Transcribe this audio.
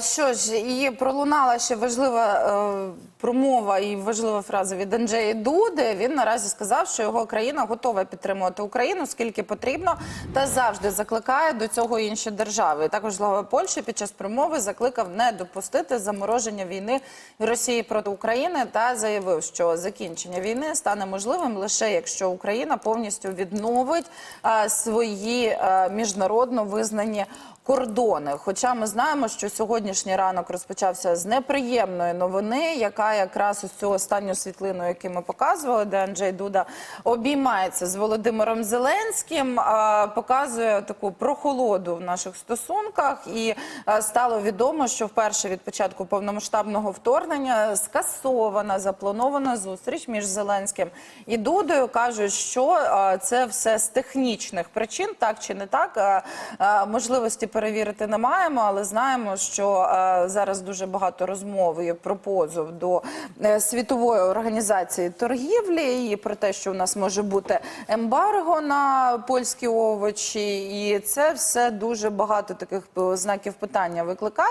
Що ж, і пролунала ще важлива е, промова і важлива фраза від Анджея Дуди. Він наразі сказав, що його країна готова підтримувати Україну скільки потрібно, та завжди закликає до цього інші держави. Також глава Польщі під час промови закликав не допустити замороження війни Росії проти України та заявив, що закінчення війни стане можливим лише якщо Україна повністю відновить е, свої е, міжнародно визнані кордони. Хоча ми знаємо, що сьогоднішній ранок розпочався з неприємної новини, яка якраз ось цю останню світлину, яку ми показували, де Анджей Дуда обіймається з Володимиром Зеленським, показує таку прохолоду в наших стосунках. І стало відомо, що вперше від початку повномасштабного вторгнення скасована запланована зустріч між Зеленським і Дудою. кажуть, що це все з технічних причин, так чи не так. Можливості перевірити не маємо, але знаємо, що зараз дуже багато розмов про позов до е, світової організації торгівлі і про те, що у нас може бути ембарго на польські овочі, і це все дуже багато таких е, знаків питання викликає.